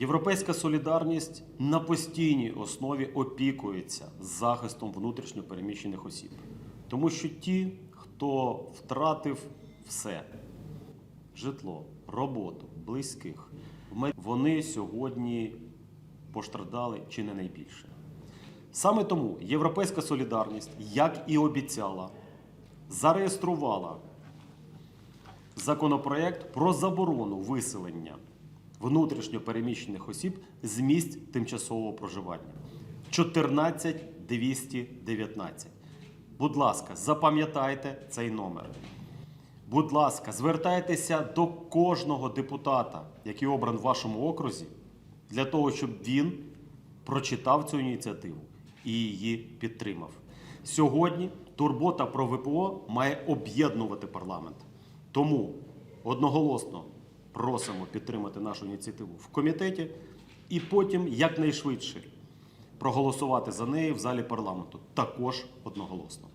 Європейська солідарність на постійній основі опікується захистом внутрішньо переміщених осіб, тому що ті, хто втратив все житло, роботу, близьких, вони сьогодні постраждали чи не найбільше. Саме тому Європейська солідарність, як і обіцяла, зареєструвала законопроект про заборону виселення внутрішньо переміщених осіб з місць тимчасового проживання 14219. Будь ласка, запам'ятайте цей номер. Будь ласка, звертайтеся до кожного депутата, який обран в вашому окрузі, для того, щоб він прочитав цю ініціативу і її підтримав. Сьогодні турбота про ВПО має об'єднувати парламент. Тому одноголосно просимо підтримати нашу ініціативу в комітеті і потім якнайшвидше проголосувати за неї в залі парламенту також одноголосно.